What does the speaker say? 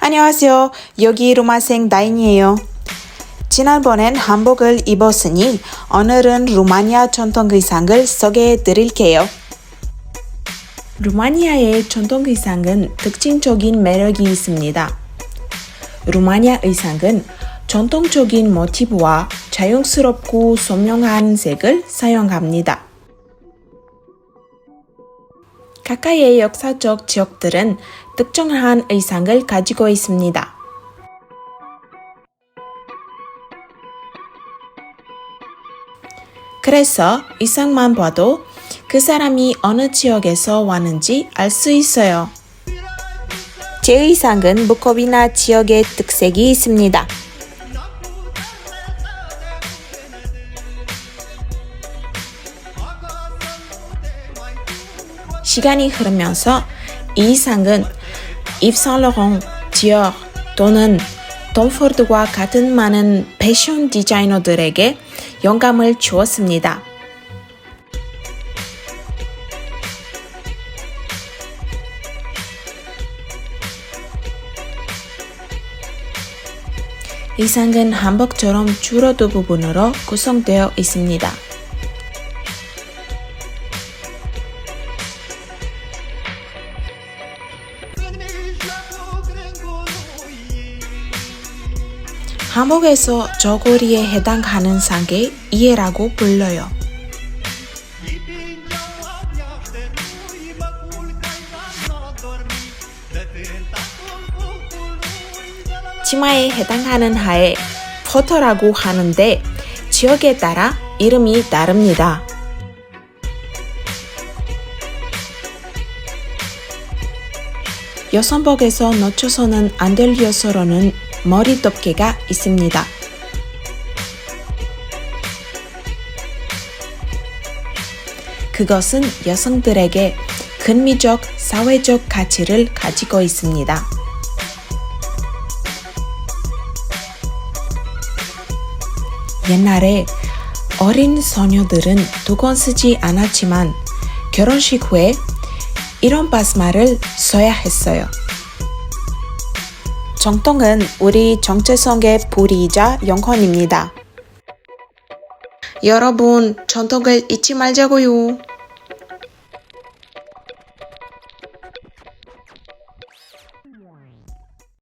안녕하세요. 여기 로마생 나인이에요. 지난번엔 한복을 입었으니 오늘은 루마니아 전통 의상을 소개해 드릴게요. 루마니아의 전통 의상은 특징적인 매력이 있습니다. 루마니아 의상은 전통적인 모티브와 자연스럽고 선명한 색을 사용합니다. 각각의 역사적 지역들은 특정한 의상을 가지고 있습니다. 그래서 의상만 봐도 그 사람이 어느 지역에서 왔는지 알 수 있어요. 제 의상은 무코비나 지역의 특색이 있습니다. 시간이 흐르면서 이 의상은 입상로롱, 디or 또는 톰포드와 같은 많은 패션 디자이너들에게 영감을 주었습니다. 의상은 한복처럼 주로 두 부분으로 구성되어 있습니다. 한복에서 저고리에 해당하는 상계 이해라고 불러요. 치마에 해당하는 하에 포터라고 하는데 지역에 따라 이름이 다릅니다. 여성복에서 놓쳐서는 안 될 요소로는 머리 덮개가 있습니다. 그것은 여성들에게 근미적 사회적 가치를 가지고 있습니다. 옛날에 어린 소녀들은 두건 쓰지 않았지만 결혼식 후에 이런 바스마를 써야 했어요. 정통은 우리 정체성의 불이자 영혼입니다. 여러분, 전통을 잊지 말자고요.